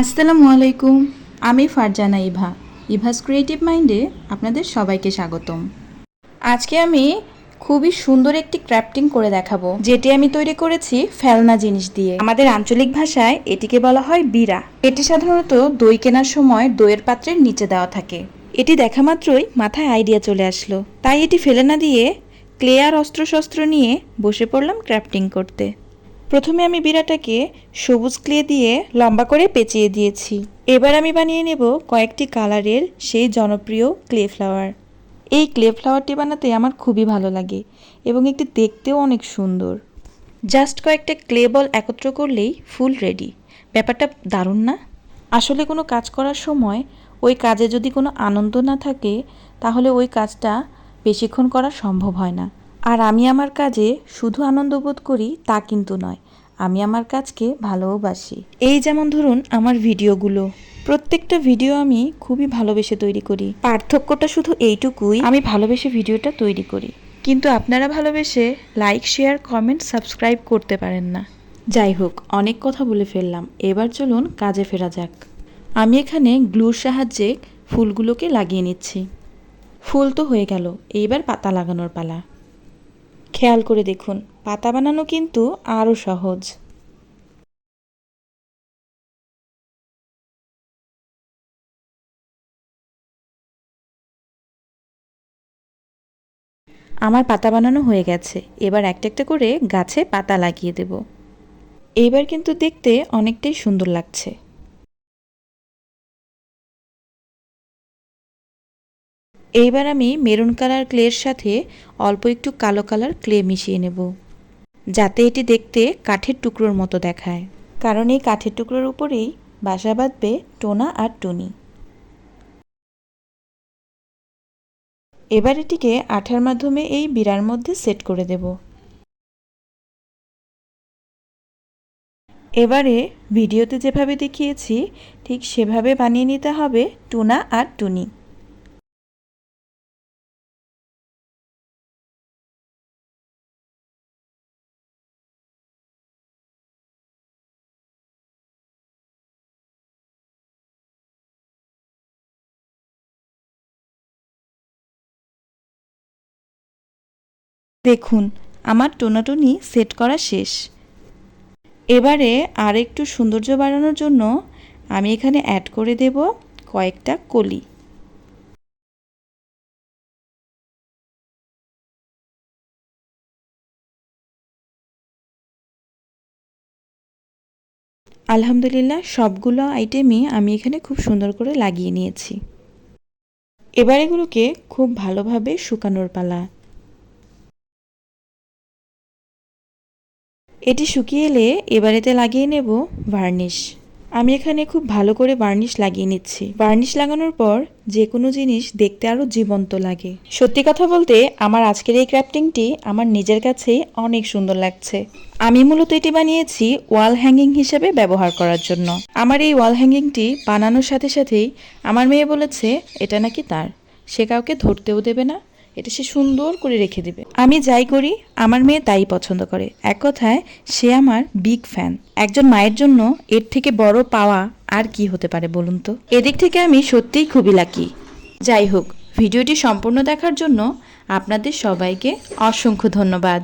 আসসালামু আলাইকুম আমি ফারজানা ইভা, ইভাস ক্রিয়েটিভ মাইন্ডে আপনাদের সবাইকে স্বাগতম। আজকে আমি খুবই সুন্দর একটি ক্রাফটিং করে দেখাবো, যেটি আমি তৈরি করেছি ফেলনা জিনিস দিয়ে। আমাদের আঞ্চলিক ভাষায় এটিকে বলা হয় বিড়া এটি সাধারণত দই কেনার সময় দইয়ের পাত্রের নিচে দেওয়া থাকে। এটি দেখা মাত্রই মাথায় আইডিয়া চলে আসলো। তাই এটি ফেলে না দিয়ে ক্লেয়ার অস্ত্রশস্ত্র নিয়ে বসে পড়লাম ক্রাফটিং করতে। প্রথমে আমি বিড়াটাকে সবুজ ক্লে দিয়ে লম্বা করে পেঁচিয়ে দিয়েছি। এবার আমি বানিয়ে নেব কয়েকটি কালারের সেই জনপ্রিয় ক্লে ফ্লাওয়ার। এই ক্লে ফ্লাওয়ারটি বানাতে আমার খুবই ভালো লাগে এবং এটি দেখতেও অনেক সুন্দর। জাস্ট কয়েকটা ক্লে বল একত্র করলেই ফুল রেডি। ব্যাপারটা দারুণ না? আসলে কোনো কাজ করার সময় ওই কাজে যদি কোনো আনন্দ না থাকে, তাহলে ওই কাজটা বেশিক্ষণ করা সম্ভব হয় না। আর আমি আমার কাজে শুধু আনন্দ বোধ করি তা কিন্তু নয়, আমি আমার কাজকে ভালোবাসি। এই যেমন ধরুন আমার ভিডিওগুলো। প্রত্যেকটা ভিডিও আমি খুবই ভালোবেসে তৈরি করি। পার্থক্যটা শুধু এইটুকুই, আমি ভালোবেসে ভিডিওটা তৈরি করি। কিন্তু আপনারা ভালোবেসে লাইক শেয়ার কমেন্ট সাবস্ক্রাইব করতে পারেন না। যাই হোক, অনেক কথা বলে ফেললাম। এবার চলুন কাজে ফেরা যাক। আমি এখানে গ্লুর সাহায্যে ফুলগুলোকে লাগিয়ে নিচ্ছি। ফুল তো হয়ে গেল, এইবার পাতা লাগানোর পালা। খেয়াল করে দেখুন। পাতা বানানো কিন্তু আরও সহজ। আমার পাতা বানানো হয়ে গেছে। এবার একটা একটা করে গাছে পাতা লাগিয়ে দেব। এইবার কিন্তু দেখতে অনেকটাই সুন্দর লাগছে। এইবার আমি মেরুন কালার ক্লের সাথে অল্প একটু কালো কালার ক্লে মিশিয়ে নেব, যাতে এটি দেখতে কাঠের টুকরোর মতো দেখায়। কারণ এই কাঠের টুকরোর উপরেই বাসা বাঁধবে টোনা আর টুনি। এবার এটিকে আঠার মাধ্যমে এই বিড়ার মধ্যে সেট করে দেব। এবারে ভিডিওতে যেভাবে দেখিয়েছি, ঠিক সেভাবে বানিয়ে নিতে হবে টুনা আর টুনি। দেখুন, আমার টোনাটুনি সেট করা শেষ। এবারে আর একটু সৌন্দর্য বাড়ানোর জন্য আমি এখানে অ্যাড করে দেব কয়েকটা কলি। আলহামদুলিল্লাহ, সবগুলো আইটেমই আমি এখানে খুব সুন্দর করে লাগিয়ে নিয়েছি। এবার এগুলোকে খুব ভালোভাবে শুকানোর পালা। এটি শুকিয়ে এলে এবারেতে লাগিয়ে নেব ভার্নিশ আমি এখানে খুব ভালো করে বার্নিশ লাগিয়ে নিচ্ছি। বার্নিশ লাগানোর পর যে কোনো জিনিস দেখতে আরও জীবন্ত লাগে। সত্যি কথা বলতে আমার আজকের এই ক্রাফটিংটি আমার নিজের কাছে অনেক সুন্দর লাগছে। আমি মূলত এটি বানিয়েছি ওয়াল হ্যাঙ্গিং হিসেবে ব্যবহার করার জন্য। আমার এই ওয়াল হ্যাঙ্গিংটি বানানোর সাথে সাথেই আমার মেয়ে বলেছে, এটা নাকি তার। সে কাউকে ধরতেও দেবে না এটা সে সুন্দর করে রেখে দিবে। আমি যাই করি, আমার মেয়ে তাই পছন্দ করে। এক কথায়, সে আমার বিগ ফ্যান একজন মায়ের জন্য এর থেকে বড় পাওয়া আর কি হতে পারে বলুন তো? এদিক থেকে আমি সত্যিই খুবই লাকি যাই হোক, ভিডিওটি সম্পূর্ণ দেখার জন্য আপনাদের সবাইকে অসংখ্য ধন্যবাদ।